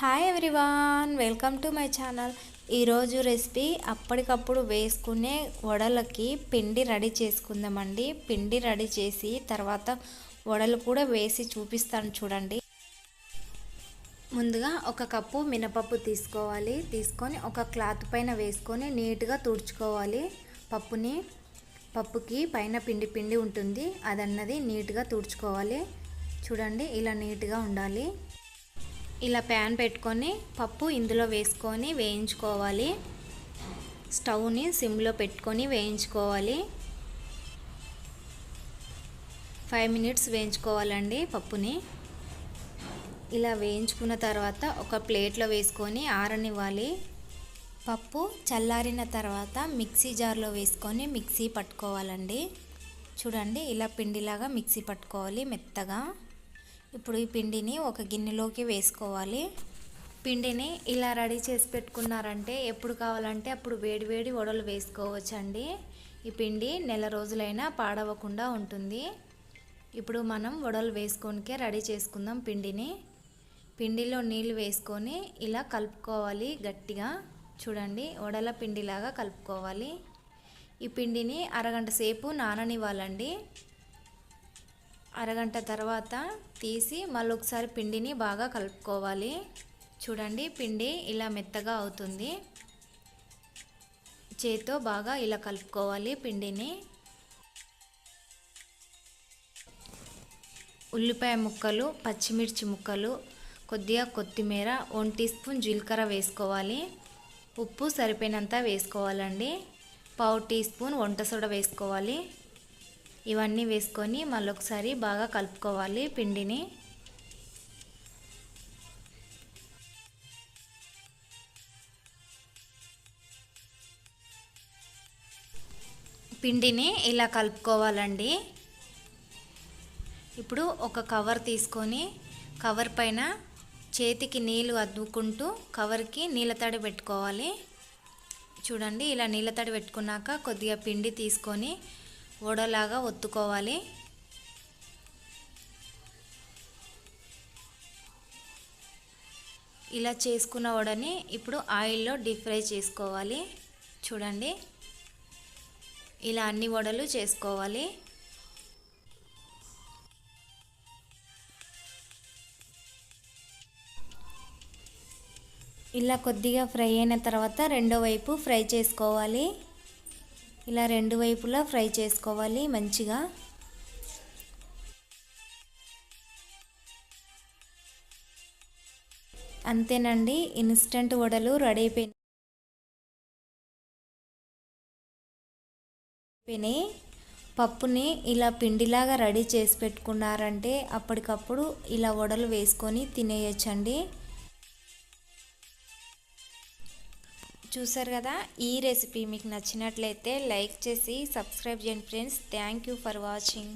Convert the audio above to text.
Hi everyone welcome to my channel ఈరోజు recipe అప్పటికప్పుడు వేసుకునే వడలకి పిండి రెడీ చేసుకుందామండి. పిండి రెడీ చేసి తర్వాత వడలు కూడా వేసి చూపిస్తాను చూడండి. ముందుగా ఒక కప్పు మినపప్పు తీసుకోవాలి. తీసుకొని ఒక క్లాత్ పైన వేసుకొని నీట్గా తుడుచుకోవాలి. పప్పుని పప్పుకి పైన పిండి పిండి ఉంటుంది. అదన్నది నీట్గా తుడుచుకోవాలి. చూడండి ఇలా నీట్గా ఉండాలి. ఇలా ప్యాన్ పెట్టుకొని పప్పు ఇందులో వేసుకొని వేయించుకోవాలి. స్టవ్ని సిమ్లో పెట్టుకొని వేయించుకోవాలి. ఫైవ్ మినిట్స్ వేయించుకోవాలండి పప్పుని. ఇలా వేయించుకున్న తర్వాత ఒక ప్లేట్లో వేసుకొని ఆరనివ్వాలి. పప్పు చల్లారిన తర్వాత మిక్సీ జార్లో వేసుకొని మిక్సీ పట్టుకోవాలండి. చూడండి ఇలా పిండిలాగా మిక్సీ పట్టుకోవాలి మెత్తగా. ఇప్పుడు ఈ పిండిని ఒక గిన్నెలోకి వేసుకోవాలి. పిండిని ఇలా రెడీ చేసి పెట్టుకున్నారంటే ఎప్పుడు కావాలంటే అప్పుడు వేడి వేడి వడలు వేసుకోవచ్చండి. ఈ పిండి నెల రోజులైనా పాడవకుండా ఉంటుంది. ఇప్పుడు మనం వడలు వేసుకోనికే రెడీ చేసుకుందాం పిండిని. పిండిలో నీళ్ళు వేసుకొని ఇలా కలుపుకోవాలి గట్టిగా. చూడండి వడల పిండిలాగా కలుపుకోవాలి. ఈ పిండిని అరగంట సేపు నాననివ్వాలండి. అరగంట తర్వాత తీసి మళ్ళీ ఒకసారి పిండిని బాగా కలుపుకోవాలి. చూడండి పిండి ఇలా మెత్తగా అవుతుంది. చేతితో బాగా ఇలా కలుపుకోవాలి పిండిని. ఉల్లిపాయ ముక్కలు పచ్చిమిర్చి ముక్కలు కొద్దిగా కొత్తిమీర వన్ టీ స్పూన్ జీలకర్ర వేసుకోవాలి. ఉప్పు సరిపోయినంత వేసుకోవాలండి. పావు టీ స్పూన్ వంట సోడా వేసుకోవాలి. ఇవన్నీ వేసుకొని మళ్ళీ ఒకసారి బాగా కలుపుకోవాలి పిండిని. పిండిని ఇలా కలుపుకోవాలండి. ఇప్పుడు ఒక కవర్ తీసుకొని కవర్ పైన చేతికి నీళ్ళు అద్దుకుంటూ కవర్కి నీళ్ళ తడి పెట్టుకోవాలి. చూడండి ఇలా నీళ్ళ తడి పెట్టుకున్నాక కొద్దిగా పిండి తీసుకొని వడలాగా ఒత్తుకోవాలి. ఇలా చేసుకున్న వడని ఇప్పుడు ఆయిల్లో డీప్ ఫ్రై చేసుకోవాలి. చూడండి. ఇలా అన్ని వడలు చేసుకోవాలి. ఇలా కొద్దిగా ఫ్రై అయిన తర్వాత రెండో వైపు ఫ్రై చేసుకోవాలి. ఇలా రెండు వైపులా ఫ్రై చేసుకోవాలి మంచిగా. అంతేనండి ఇన్స్టంట్ వడలు రెడీ అయిపోయినాయి. పప్పుని ఇలా పిండిలాగా రెడీ చేసి పెట్టుకున్నారంటే అప్పటికప్పుడు ఇలా వడలు వేసుకొని తినేయచ్చండి. చూసారు కదా ఈ రెసిపీ మీకు నచ్చినట్లయితే లైక్ చేసి సబ్స్క్రైబ్ చేయండి friends. Thank you for watching.